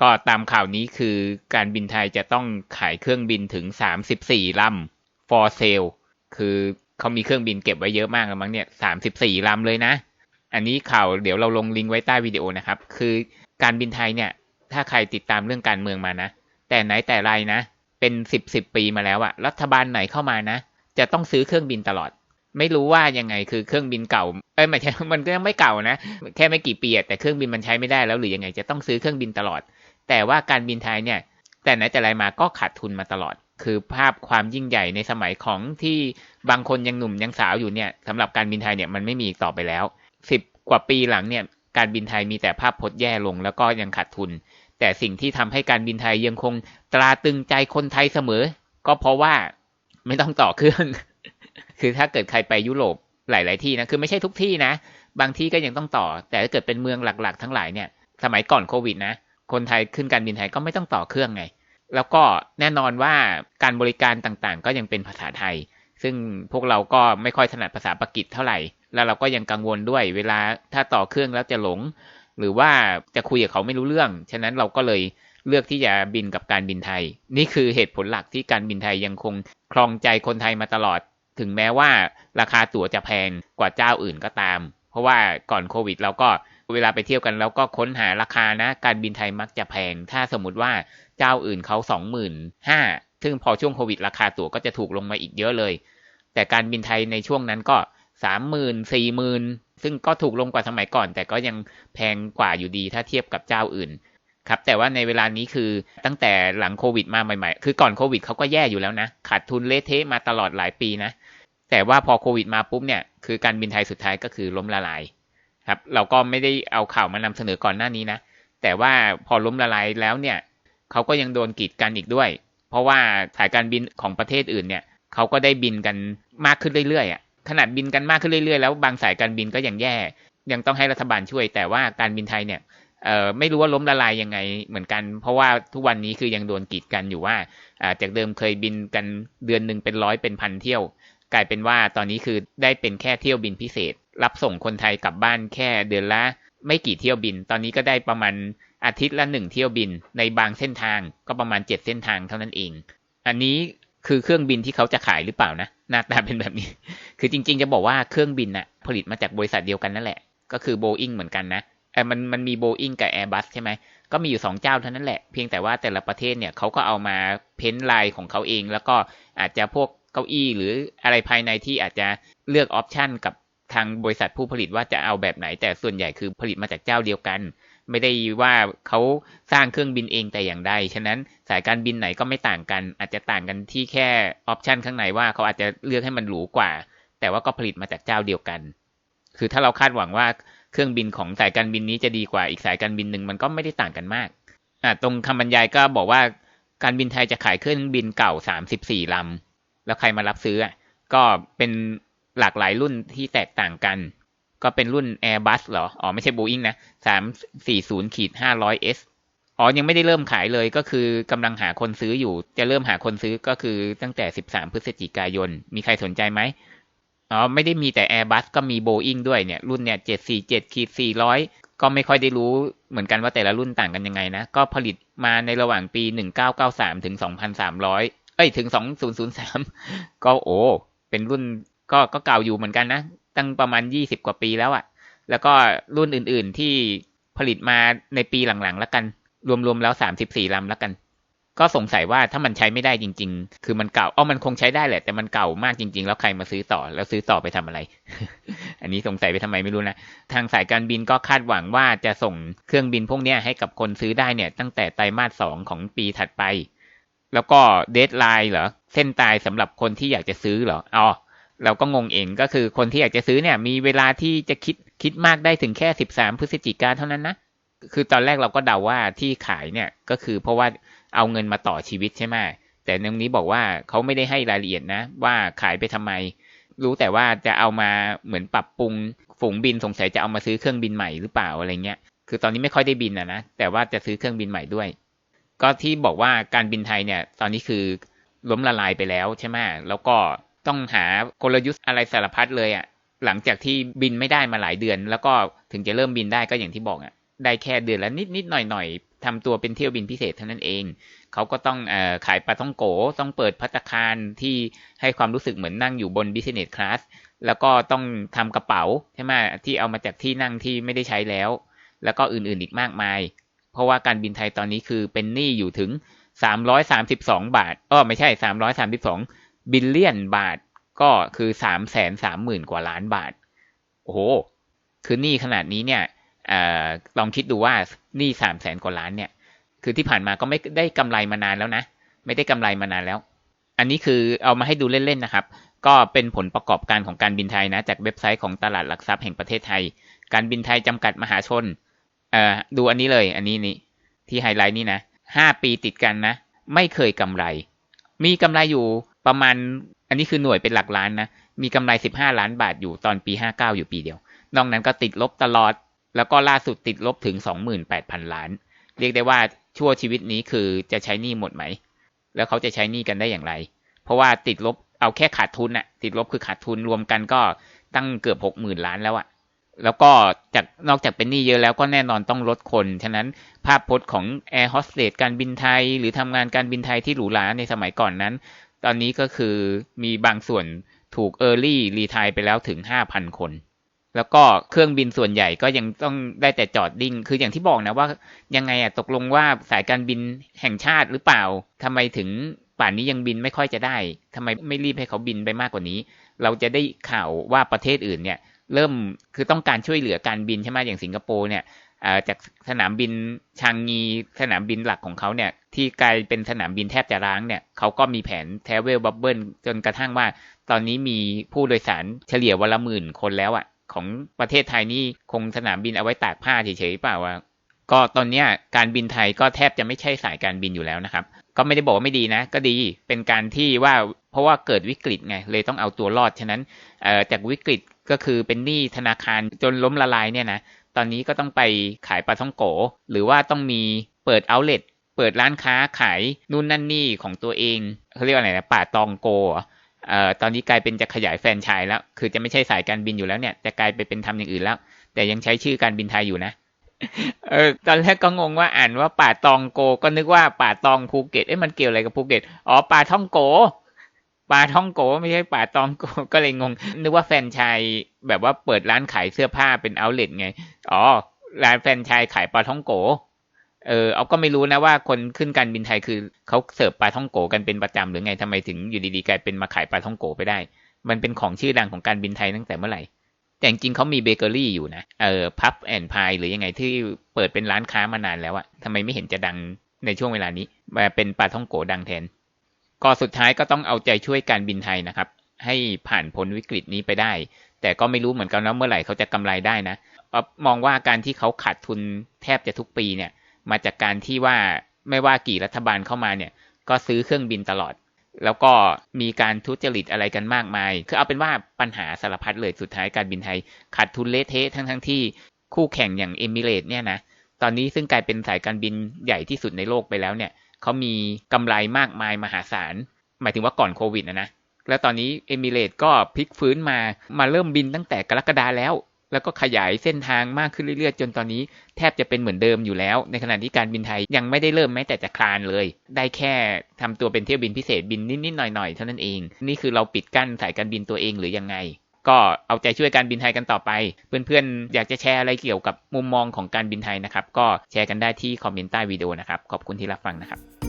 ก็ตามข่าวนี้คือการบินไทยจะต้องขายเครื่องบินถึง 34ลำ for sale คือเขามีเครื่องบินเก็บไว้เยอะมากแล้วมั้งเนี่ย 34ลำเลยนะ อันนี้ข่าวเดี๋ยวเราลงลิงก์ไว้ใต้วิดีโอนะครับ คือการบินไทยเนี่ย ถ้าใครติดตามเรื่องการเมืองมานะ แต่ไหนแต่ไรนะ เป็นสิบสิบปีมาแล้วอะรัฐบาลไหนเข้ามานะ จะต้องซื้อเครื่องบินตลอด ไม่รู้ว่ายังไงคือเครื่องบินเก่าเอ้ยไม่ใช่มันก็ยังไม่เก่านะ แค่ไม่กี่ปีแต่เครื่องบินมันใช้ไม่ได้แล้วหรือยังไงจะต้องซื้อเครื่องบินตลอด แต่ว่าการบินไทยเนี่ย แต่ไหนแต่ไรมาก็ขาดทุนมาตลอด คือภาพความยิ่งใหญ่ในสมัยของที่บางคนยังหนุ่มยังสาวอยู่เนี่ยสำหรับการบินไทยเนี่ยมันไม่มีอีกต่อไปแล้วสิบกว่าปีหลังเนี่ยการบินไทยมีแต่ภาพพจน์แย่ลงแล้วก็ยังขาดทุน แต่สิ่งที่ทำให้การบินไทยยังคงตราตึงใจคนไทยเสมอ ก็เพราะว่าไม่ต้องต่อเครื่อง คือถ้าเกิดใครไปยุโรปหลาย ๆ ที่นะ คือไม่ใช่ทุกที่นะ บางที่ก็ยังต้องต่อ แต่ถ้าเกิดเป็นเมืองหลัก ๆ ทั้งหลายเนี่ย สมัยก่อนโควิดนะ คนไทยขึ้นการบินไทยก็ไม่ต้องต่อเครื่องไง แล้วก็แน่นอนว่าการบริการต่างๆ ก็ยังเป็นภาษาไทย ซึ่งพวกเราก็ไม่ค่อยถนัดภาษาปากีสเท่าไหร่ แล้วเราก็ยังกังวลด้วย เวลาถ้าต่อเครื่องแล้วจะหลง หรือว่าจะคุยกับเขาไม่รู้เรื่อง ฉะนั้นเราก็เลยเลือกที่จะบินกับการบินไทย นี่คือเหตุผลหลักที่การบินไทยยังคงครองใจคนไทยมาตลอด ถึงแม้ว่าราคาตั๋วจะแพงกว่าเจ้าอื่นก็ตาม เพราะว่าก่อนโควิดเราก็ เวลาไปเที่ยวกันเราก็ค้นหาราคานะ การบินไทยมักจะแพง ถ้าสมมติว่าเจ้าอื่นเขาสองหมื่นห้าซึ่งพอช่วงโควิดราคาตั๋วก็จะถูกลงมาอีกเยอะเลย แต่การบินไทยในช่วงนั้นก็สามหมื่นสี่หมื่นซึ่งก็ถูกลงกว่าสมัยก่อน แต่ก็ยังแพงกว่าอยู่ดีถ้าเทียบกับเจ้าอื่นครับแต่ว่าในเวลานี้คือตั้งแต่หลังโควิดมาใหม่ๆ คือก่อนโควิดเขาก็แย่อยู่แล้วนะ ขาดทุนเละเทะมาตลอดหลายปีนะ แต่ว่าพอโควิดมาปุ๊บเนี่ย คือการบินไทยสุดท้ายก็คือล้มละลาย ครับ เราก็ไม่ได้เอาข่าวมานำเสนอก่อนหน้านี้นะ แต่ว่าพอล้มละลายแล้วเนี่ยเขาก็ยังโดนกีดกันอีกด้วย เพราะว่าสายการบินของประเทศอื่นเนี่ยเขาก็ได้บินกันมากขึ้นเรื่อยๆอะขนาดบินกันมากขึ้นเรื่อยๆแล้วบางสายการบินก็ยังแย่ ยังต้องให้รัฐบาลช่วย แต่ว่าการบินไทยเนี่ยเอ่อไม่รู้ว่าล้มละลายยังไงเหมือนกัน เพราะว่าทุกวันนี้คือยังโดนกีดกันอยู่ว่าอ่าจากเดิมเคยบินกันเดือนหนึ่งเป็นร้อยเป็นพันเที่ยว กลายเป็นว่าตอนนี้คือได้เป็นแค่เที่ยวบินพิเศษ รับส่งคนไทยกลับบ้านแค่เดือนละไม่กี่เที่ยวบิน ตอนนี้ก็ได้ประมาณอาทิตย์ละหนึ่งเที่ยวบิน ในบางเส้นทางก็ประมาณเจ็ดเส้นทางเท่านั้นเอง อันนี้คือเครื่องบินที่เขาจะขายหรือเปล่านะหน้าตาเป็นแบบนี้ คือจริง ๆ จะบอกว่าเครื่องบินน่ะผลิตมาจากบริษัทเดียวกันนั่นแหละ ก็คือโบอิงเหมือนกันนะเออมันมันมีโบอิงกับ Airbus ใช่ไหมก็มีอยู่สองเจ้าเท่านั้นแหละ เพียงแต่ว่าแต่ละประเทศเนี่ยเขาก็เอามาเพ้นลายของเขาเอง แล้วก็อาจจะพวกเก้าอี้หรืออะไรภายในที่อาจจะเลือกออปชันกับ ทางบริษัทผู้ผลิตว่าจะเอาแบบไหน แต่ส่วนใหญ่คือผลิตมาจากเจ้าเดียวกัน ไม่ได้ว่าเขาสร้างเครื่องบินเองแต่อย่างใดฉะนั้นสายการบินไหนก็ไม่ต่างกัน อาจจะต่างกันที่แค่ออปชันข้างในว่าเขาอาจจะเลือกให้มันหรูกว่า แต่ว่าก็ผลิตมาจากเจ้าเดียวกัน คือถ้าเราคาดหวังว่าเครื่องบินของสายการบินนี้จะดีกว่าอีกสายการบินหนึ่งมันก็ไม่ได้ต่างกันมากอ่าตรงคำบรรยายก็บอกว่าการบินไทยจะขายเครื่องบินเก่าสามสิบสี่ลำ แล้วใครมารับซื้อก็เป็น หลากหลายรุ่นที่แตกต่างกัน ก็เป็นรุ่น Airbus เหรอ อ๋อ ไม่ใช่ Boeing นะสามสี่ศูนย์ขีดห้าร้อย S อ๋อ ยังไม่ได้เริ่มขายเลยก็คือกำลังหาคนซื้ออยู่ จะเริ่มหาคนซื้อก็คือตั้งแต่สิบสามพฤศจิกายน มีใครสนใจไหมอ๋อ ไม่ได้มีแต่ Airbus ก็มี Boeing ด้วยเนี่ย รุ่นเนี่ยเจ็ดสี่เจ็ดขีดสี่ร้อยก็ไม่ค่อยได้รู้เหมือนกันว่าแต่ละรุ่นต่างกันยังไงนะ ก็ผลิตมาในระหว่างปีหนึ่งเก้าเก้าสามถึงสองพันสามร้อยเอ้ย ถึงสองศูนย์ศูนย์สามก็โอ้ เป็นรุ่น ก็ก็เก่าอยู่เหมือนกันนะ ตั้งประมาณยี่สิบกว่าปีแล้วอะ่ะ แล้วก็รุ่นอื่นๆที่ผลิตมาในปีหลังๆแล้วกัน รวมๆแล้วสามสิบสี่ลำแล้วกัน ก็สงสัยว่าถ้ามันใช้ไม่ได้จริง ๆ คือมันเก่าอ๋อมันคงใช้ได้แหละ แต่มันเก่ามากจริง ๆ แล้วใครมาซื้อต่อ แล้วซื้อต่อไปทำอะไร อันนี้สงสัยไปทำไมไม่รู้นะ ทางสายการบินก็คาดหวังว่าจะส่งเครื่องบินพวกนี้ให้กับคนซื้อได้เนี่ย ตั้งแต่ไตรมาสสองของปีถัดไป แล้วก็เดทไลน์เหรอ เส้นตายสำหรับคนที่อยากจะซื้อเหรอ อ๋อ เราก็งงเองก็คือคนที่อยากจะซื้อเนี่ย มีเวลาที่จะคิดคิดมากได้ถึงแค่สิบสามพฤศจิกาเท่านั้นนะ คือตอนแรกเราก็เดาว่าที่ขายเนี่ยก็คือเพราะว่าเอาเงินมาต่อชีวิตใช่ไหมแต่ในนี้บอกว่าเขาไม่ได้ให้รายละเอียดนะ ว่าขายไปทำไม รู้แต่ว่าจะเอามาเหมือนปรับปรุงฝูงบินสงสัยจะเอามาซื้อเครื่องบินใหม่หรือเปล่าอะไรเงี้ย คือตอนนี้ไม่ค่อยได้บินอะนะ แต่ว่าจะซื้อเครื่องบินใหม่ด้วย ก็ที่บอกว่าการบินไทยเนี่ย ตอนนี้คือล้มละลายไปแล้วใช่ไหมแล้วก็ ต้องหากลยุทธ์อะไรสารพัดเลยอะหลังจากที่บินไม่ได้มาหลายเดือน แล้วก็ถึงจะเริ่มบินได้ก็อย่างที่บอกอะได้แค่เดือนละนิดนิดหน่อยหน่อยทำตัวเป็นเที่ยวบินพิเศษเท่านั้นเอง เขาก็ต้องอขายปลาท่องโก ต้องเปิดพัตคารที่ให้ความรู้สึกเหมือนนั่งอยู่บน business class แล้วก็ต้องทำกระเป๋าใช่ไหมที่เอามาจากที่นั่งที่ไม่ได้ใช้แล้ว แล้วก็อื่นๆอีกมากมาย เพราะว่าการบินไทยตอนนี้คือเป็นหนี้อยู่ถึง 332 บาท อ้อไม่ใช่ 332 บิลเลียนบาทก็คือ3 3 0 0 0 0กว่าล้านบาท โอ้โห คือหนี้ขนาดนี้เนี่ยอลองคิดดูว่าหนี้3 0 0 0 0 0กว่าล้านเนี่ย คือที่ผ่านมาก็ไม่ได้กำไรมานานแล้วนะ ไม่ได้กำไรมานานแล้ว อันนี้คือเอามาให้ดูเล่นๆนะครับ ก็เป็นผลประกอบการของการบินไทยนะ จากเว็บไซต์ของตลาดหลักทรัพย์แห่งประเทศไทย การบินไทยจำกัดมหาชน ดูอันนี้เลย อันนี้นี่ที่ไฮไลท์นี่นะห้าปีติดกันนะ ไม่เคยกำไร มีกำไรอยู่ ประมาณ อันนี้คือหน่วยเป็นหลักล้านนะ มีกำไร 15 ล้านบาทอยู่ตอนปี 59 อยู่ปีเดียว นอกนั้นก็ติดลบตลอด แล้วก็ล่าสุดติดลบถึง 28,000 ล้าน เรียกได้ว่าชั่วชีวิตนี้คือจะใช้หนี้หมดไหม แล้วเขาจะใช้หนี้กันได้อย่างไร เพราะว่าติดลบเอาแค่ขาดทุนอะติดลบคือขาดทุนรวมกันก็ตั้งเกือบ 60,000 ล้านแล้วอะแล้วก็จากนอกจากเป็นหนี้เยอะแล้วก็แน่นอนต้องลดคน ฉะนั้นภาพพจน์ของแอร์โฮสเตสการบินไทย หรือทำงานการบินไทยที่หรูหราในสมัยก่อนนั้น ตอนนี้ก็คือมีบางส่วนถูก Early รีทายไปแล้วถึง 5,000 คน แล้วก็เครื่องบินส่วนใหญ่ก็ยังต้องได้แต่จอดดิ้งคืออย่างที่บอกนะว่ายังไงอะตกลงว่าสายการบินแห่งชาติหรือเปล่าทำไมถึงป่านนี้ยังบินไม่ค่อยจะได้ทำไมไม่รีบให้เขาบินไปมากกว่านี้ เราจะได้ข่าวว่าประเทศอื่นเนี่ยเริ่มคือต้องการช่วยเหลือการบินใช่ไหมอย่างสิงคโปร์เนี่ย จากสนามบินชางงีสนามบินหลักของเขาเนี่ยที่กลายเป็นสนามบินแทบจะร้างเนี่ยเขาก็มีแผน Travel Bubble จนกระทั่งว่า ตอนนี้มีผู้โดยสารเฉลี่ยวันละหมื่นคนแล้วอะ่ะ ของประเทศไทยนี่คงสนามบินเอาไว้ตากผ้าเฉยๆเปล่าว่าก็ตอนนี้การบินไทยก็แทบจะไม่ใช่สายการบินอยู่แล้วนะครับ ก็ไม่ได้บอกว่าไม่ดีนะ ก็ดีเป็นการที่ว่าเพราะว่าเกิดวิกฤตไงเลยต้องเอาตัวรอดฉะนั้นจากวิกฤตก็คือเป็นหนี้ธนาคารจนล้มละลายเนี่ยนะ ตอนนี้ก็ต้องไปขายปลาท่องโก หรือว่าต้องมีเปิดเอาเล t เปิดร้านค้าขายนู่นนั่นนี่ของตัวเองเขาเรียกว่าอะไรนะป่าตองโกเอ่อตอนนี้กลายเป็นจะขยายแฟรนไชส์แล้ว คือจะไม่ใช่สายการบินอยู่แล้วเนี่ยจะกลายไปเป็นทำอย่างอื่นแล้ว แต่ยังใช้ชื่อการบินไทยอยู่นะเออตอนแรกก็งงว่าอ่านว่าป่าตองโกก็นึกว่าป่าตองภูเก็ตเอ๊ะมันเกี่ยวอะไรกับภูเก็ตอ๋อป่าท่องโกปลาท่องโกไม่ใช่ปลาตองโกก็เลยงง นึกว่าแฟนชาย แบบว่าเปิดร้านขายเสื้อผ้าเป็นเอาท์เลทไง อ๋อ ร้านแฟนชายขายปลาท่องโก เออเอาก็ไม่รู้นะว่าคนขึ้นการบินไทยคือเขาเสิร์ฟปลาท่องโกกันเป็นประจำหรือไงทำไมถึงอยู่ดีๆกลายเป็นมาขายปลาท่องโกไปได้ มันเป็นของชื่อดังของการบินไทยตั้งแต่เมื่อไหร่ แต่จริงเขามีเบเกอรี่อยู่นะ เออพับแอนพายหรือยังไงที่เปิดเป็นร้านค้ามานานแล้วอะทำไมไม่เห็นจะดังในช่วงเวลานี้มาเป็นปลาท่องโกดังแทน ก็สุดท้ายก็ต้องเอาใจช่วยการบินไทยนะครับ ให้ผ่านพ้นวิกฤตนี้ไปได้ แต่ก็ไม่รู้เหมือนกันว่าเมื่อไหร่เขาจะกำไรได้นะมองว่าการที่เขาขาดทุนแทบจะทุกปีเนี่ย มาจากการที่ว่าไม่ว่ากี่รัฐบาลเข้ามาเนี่ย ก็ซื้อเครื่องบินตลอด แล้วก็มีการทุจริตอะไรกันมากมาย คือเอาเป็นว่าปัญหาสารพัดเลยสุดท้ายการบินไทย ขาดทุนเละเทะทั้งทั้งที่คู่แข่งอย่างเอมิเรตเนี่ยนะตอนนี้ซึ่งกลายเป็นสายการบินใหญ่ที่สุดในโลกไปแล้วเนี่ยเขามีกำไรมากมายมหาศาลหมายถึงว่าก่อนโควิดนะนะ แล้วตอนนี้เอมิเรตก็พลิกฟื้นมา มาเริ่มบินตั้งแต่กรกฎาแล้ว แล้วก็ขยายเส้นทางมากขึ้นเรื่อยๆ จนตอนนี้แทบจะเป็นเหมือนเดิมอยู่แล้ว ในขณะที่การบินไทยยังไม่ได้เริ่มแม้แต่จะคลานเลย ได้แค่ทำตัวเป็นเที่ยวบินพิเศษบินนิดๆหน่อยๆเท่านั้นเอง นี่คือเราปิดกั้นสายการบินตัวเองหรือยังไง ก็เอาใจช่วยการบินไทยกันต่อไป เพื่อนๆ อยากจะแชร์อะไรเกี่ยวกับมุมมองของการบินไทยนะครับ ก็แชร์กันได้ที่คอมเมนต์ใต้วิดีโอนะครับ ขอบคุณที่รับฟังนะครับ